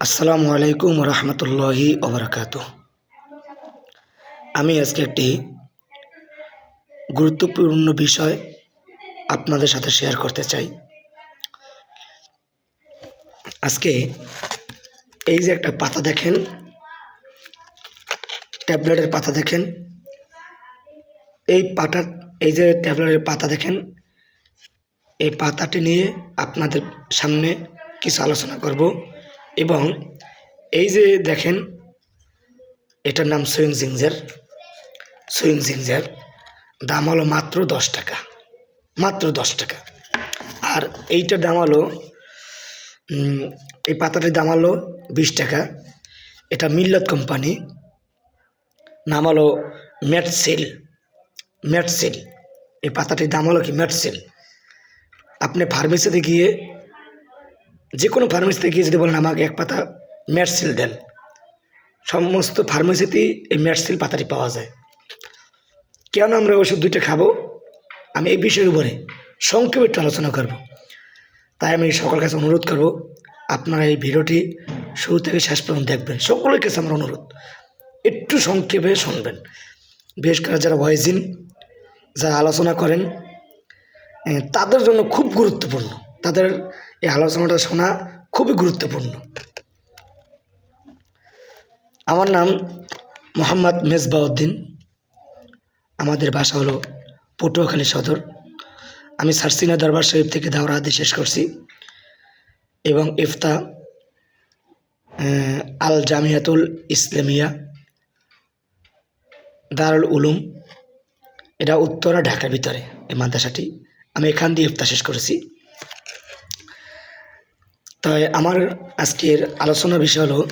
আসসালামু আলাইকুম রহমতুল্লাহি ওবরাকাত আমি আজকে একটি গুরুত্বপূর্ণ বিষয় আপনাদের সাথে শেয়ার করতে চাই। আজকে এই যে একটা পাতা দেখেন, ট্যাবলেটের পাতা দেখেন, এই পাতা, এই যে ট্যাবলেটের পাতা দেখেন, এই পাতাটি নিয়ে আপনাদের সামনে কিছু আলোচনা করব। এবং এই যে দেখেন, এটার নাম সুইং জিঞ্জার সুইং জিঞ্জার দাম হলো মাত্র দশ টাকা, মাত্র দশ টাকা। আর এইটার দাম হলো এই পাতাটির দাম হলো বিশ টাকা। এটা মিল্লত কোম্পানি, নাম হলো ম্যাটসেল ম্যাটসেল। এই পাতাটির দাম হলো কি ম্যাটসেল। আপনি ফার্মেসিতে গিয়ে যে কোনো ফার্মেসিতে গিয়ে যদি বলেন, আমাকে এক পাতা ম্যাটসিল দেন। সমস্ত ফার্মেসিতেই এই ম্যাটসিল পাতাটি পাওয়া যায়। কেন আমরা ওষুধ দুইটা খাব? আমি এই বিষয়ের উপরে সংক্ষেপে একটু আলোচনা করব। তাই আমি সকল কাছে অনুরোধ করব, আপনারা এই ভিডিওটি শুরু থেকে শেষ পর্যন্ত দেখবেন। সকলের কাছে আমার অনুরোধ, একটু সংক্ষেপে শুনবেন। বিশেষ করে যারা ভয়েসিন যারা আলোচনা করেন তাদের জন্য খুব গুরুত্বপূর্ণ। তাদের এই আলোচনাটা শোনা খুবই গুরুত্বপূর্ণ। আমার নাম মোহাম্মদ মেজবাউদ্দিন। আমাদের বাসা হলো পটুয়াখালী সদর। আমি সারসিনা দরবার শরীফ থেকে দাওরা হাদি শেষ করছি এবং ইফতা আল জামিয়াতুল ইসলামিয়া, দারুল উলুম, এটা উত্তরা ঢাকার ভিতরে, এই মাদ্রাসাটি। আমি এখান দিয়ে ইফতা শেষ করেছি। তাই আমার আজকের আলোচনা বিষয় হলো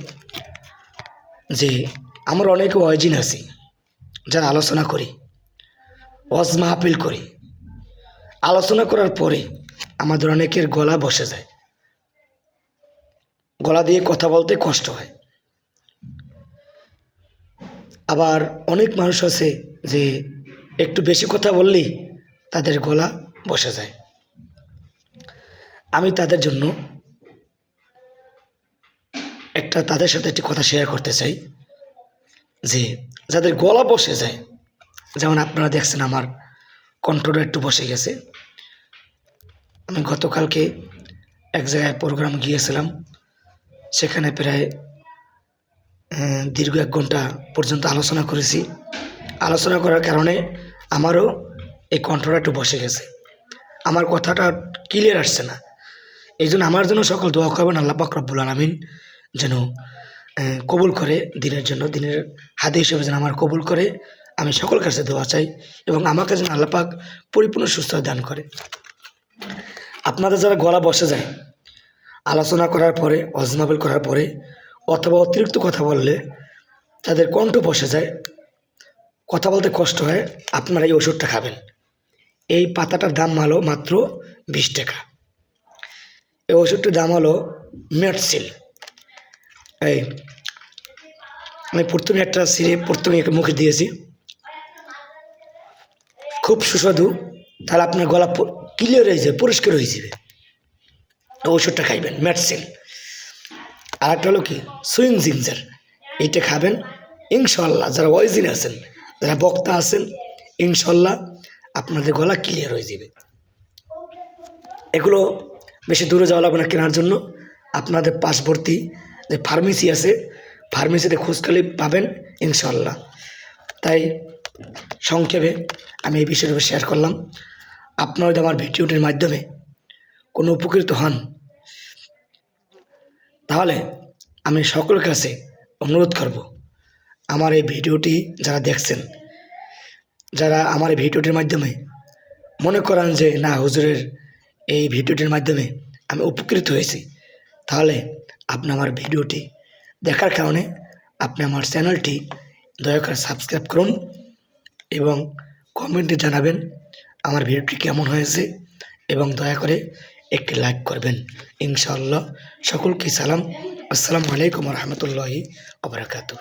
যে আমরা অনেক ওয়াইজিন আছি, যারা আলোচনা করি, ওয়াজ মাহফিল করি। আলোচনা করার পরে আমাদের অনেকের গলা বসে যায়। গলা দিয়ে কথা বলতে কষ্ট হয়। আবার অনেক মানুষ আছে যে একটু বেশি কথা বললেই তাদের গলা বসে যায়। আমি তাদের জন্য একটা তাদের সাথে একটি কথা শেয়ার করতে চাই, যে যাদের গলা বসে যায়, যেমন আপনারা দেখছেন আমার কণ্ঠটা একটু বসে গেছে। আমি গতকালকে এক জায়গায় প্রোগ্রাম গিয়েছিলাম, সেখানে প্রায় দীর্ঘ এক ঘণ্টা পর্যন্ত আলোচনা করেছি। আলোচনা করার কারণে আমারও এই কণ্ঠটা একটু বসে গেছে। আমার কথাটা ক্লিয়ার আসছে না। এই জন্য আমার জন্য সকল দোয়া করবেন আল্লাহ পাক আলমিন। যেন কবুল করে দিনের জন্য, দিনের হাতে হিসেবে যেন আমার কবুল করে, আমি সকল কাছে দোয়া চাই এবং আমাকে যেন আল্লাহ পাক পরিপূর্ণ সুস্থ দান করে। আপনাদের যারা গলা বসে যায়, আলোচনা করার পরে, অজমাবেল করার পরে, অথবা অতিরিক্ত কথা বললে তাদের কণ্ঠ বসে যায়, কথা বলতে কষ্ট হয়, আপনারা এই ওষুধটা খাবেন। এই পাতাটার দাম হলো মাত্র বিশ টাকা। এই ওষুধটির দাম হলো মেটসিল এই, আমি প্রথমে একটা সিরে প্রথমে মুখে দিয়েছি। খুব সুস্বাদু। তাহলে আপনার গলা ক্লিয়ার হয়ে যাবে, পরিষ্কার হয়ে যাবে। ওষুধটা খাইবেন মেটসিল আর একটা হলো কি? সুইং জিঞ্জার এইটা খাবেন ইনশাল্লাহ যারা ওয়াইজিন আছেন, যারা বক্তা আছেন ইনশাল্লাহ আপনাদের গলা ক্লিয়ার হয়ে যাবে। এগুলো বেশি দূরে যাওয়া লাগবে না কেনার জন্য। আপনাদের পাশবর্তী ফার্মেসি আছে। ফার্মেসিতে খোঁজকালে পাবেন ইনশাল্লাহ তাই সংক্ষেপে আমি এই বিষয়টা শেয়ার করলাম। আপনারা যদি আমার ভিডিওটির মাধ্যমে কোনো উপকৃত হন, তাহলে আমি সকলের কাছে অনুরোধ করব, আমার এই ভিডিওটি যারা দেখছেন, যারা আমার এই ভিডিওটির মাধ্যমে মনে করেন যে, না, হুজুরের এই ভিডিওটির মাধ্যমে আমি উপকৃত হয়েছি, তাহলে আপনি আমার ভিডিওটি দেখার কারণে আপনি আমার চ্যানেলটি দয়া করে সাবস্ক্রাইব করুন এবং কমেন্টে জানাবেন আমার ভিডিওটি কেমন হয়েছে এবং দয়া করে একটি লাইক করবেন। ইনশাআল্লাহ সকলকে সালাম। আসসালামু আলাইকুম রহমতুল্লাহি আবরাকাতু